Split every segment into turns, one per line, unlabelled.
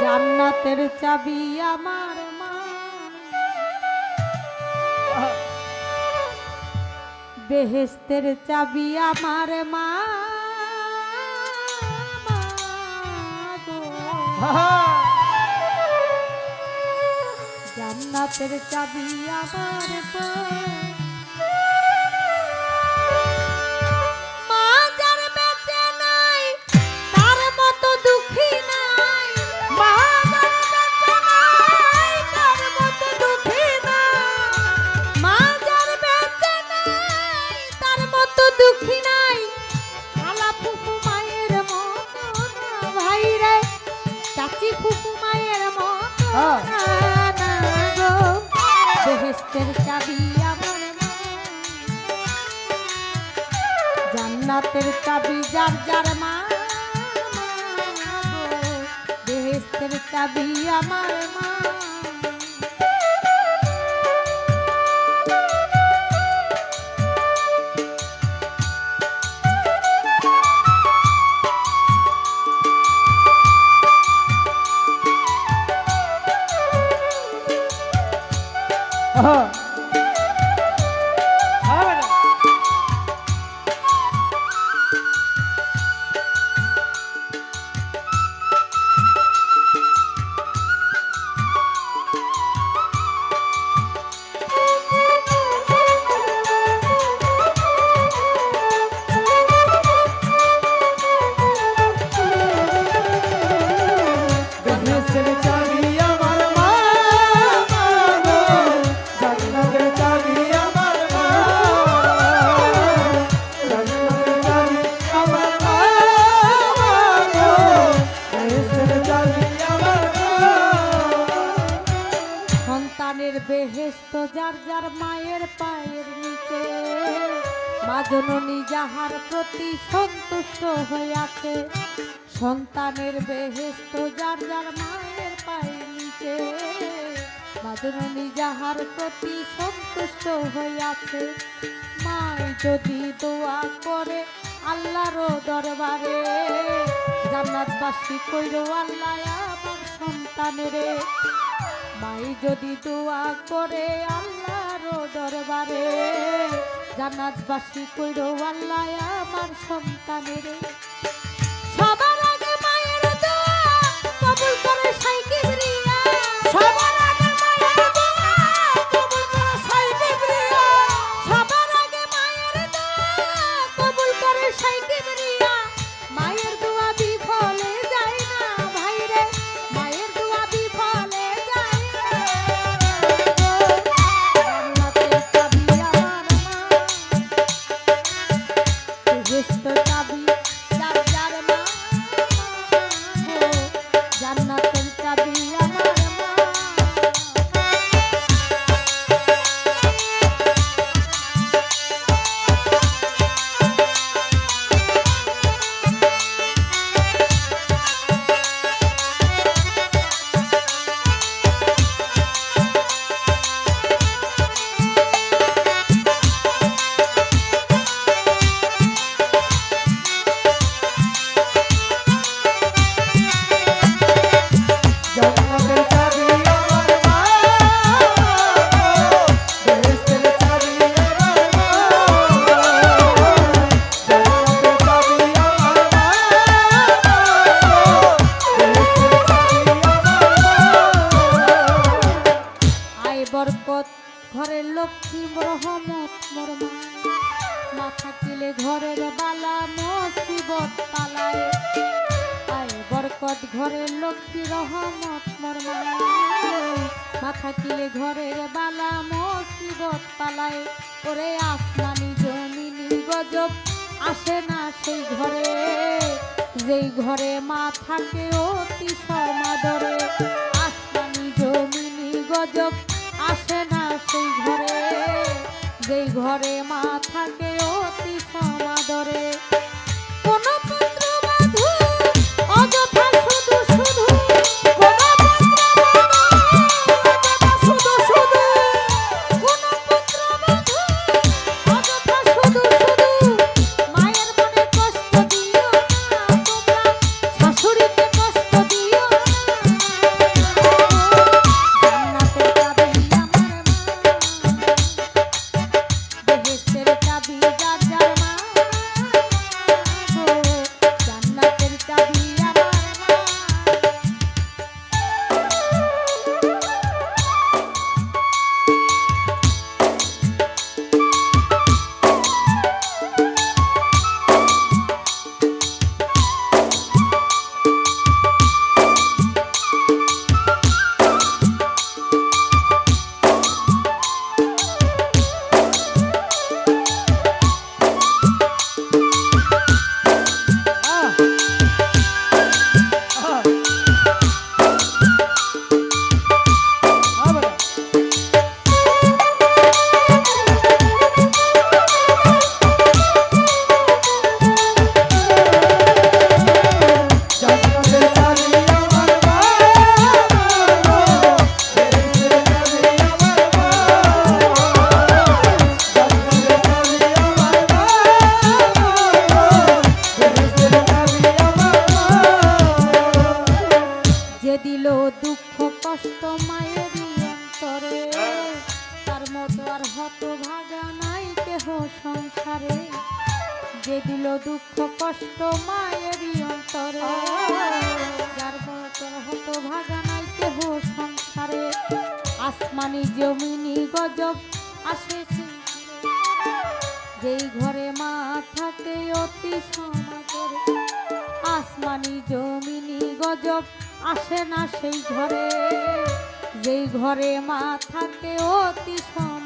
জান্নাতের চাবি আমার মা বেহেস্তের চাবি আমার মা। জান্নাতের চাবি আমার মা বেহেস্তের চাবি আমার জান্নাতের চাবি যার যার মা বেহেস্তের চাবি আমার মা।
বেহেস্তের
বেহেস্ত যার যার মায়ের পায়ের নিচে। মা জননী যাহার প্রতি সন্তুষ্ট হইয়াছে, সন্তানের বেহেস্ত যার যার মায়ের পায়ের নিচে। মা জননী যাহার প্রতি সন্তুষ্ট হইয়াছে, মাই যদি দোয়া করে আল্লাহর দরবারে, জান্নাতবাসী কইর আল্লাহ আমার সন্তানেরে মাই যদি দোয়া করে আল্লাহর দরবারে জানাজবাসী কইরো আল্লাহ বরকত ঘরের লক্ষ্মী রহমত মোর মা মাথা কিলে ঘরের বালা মুসিবত পালায়। আয় বরকত ঘরের লক্ষ্মী রহমত মোর মা মাথা কিলে ঘরের বালা মুসিবত পালায়। ওরে আসমানি জমিনি গজব আসে না সেই ঘরে। যেই ঘরে মা থাকে অতি সমাদরে। আসমানি জমিনি গজব আসে না সেই ঘরে যেই ঘরে মা থাকে অতি সমাদরে। সংসারে যে দিল দুঃখ, কষ্ট মায়েরই অন্তরে। যার হতো ভাগা নাই কেহ সংসারে আসমানি জমিনি গজব আসে যেই ঘরে মা থাকে অতি সমাদরে আসমানি জমিনি গজব আসে না সেই ঘরে। যেই ঘরে মা থাকে অতি সমাদরে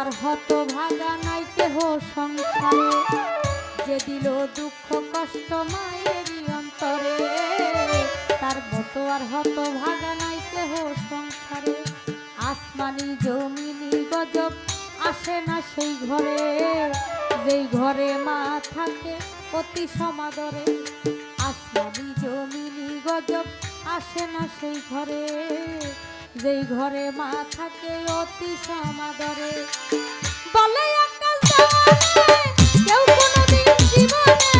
আর হত ভাগা নাই কেহ সংসারে। যে দিল দুঃখ কষ্ট মায়েরই অন্তরে, তার মতো আর হত ভাগা নাই কেহ সংসারে। আসমানি, জমিনি, গজব আসে না সেই ঘরে। যেই ঘরে মা থাকে অতি সমাদরে। আসমানি, জমিনি, গজব আসে না সেই ঘরে। যেই ঘরে মা থাকে অতি সমাদরে। বলে কেউ কোনোদিন জীবনে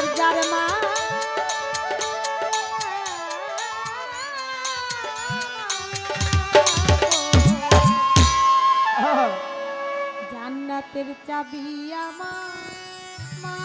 যার যার মা জান্নাতের চাবি আমার মা।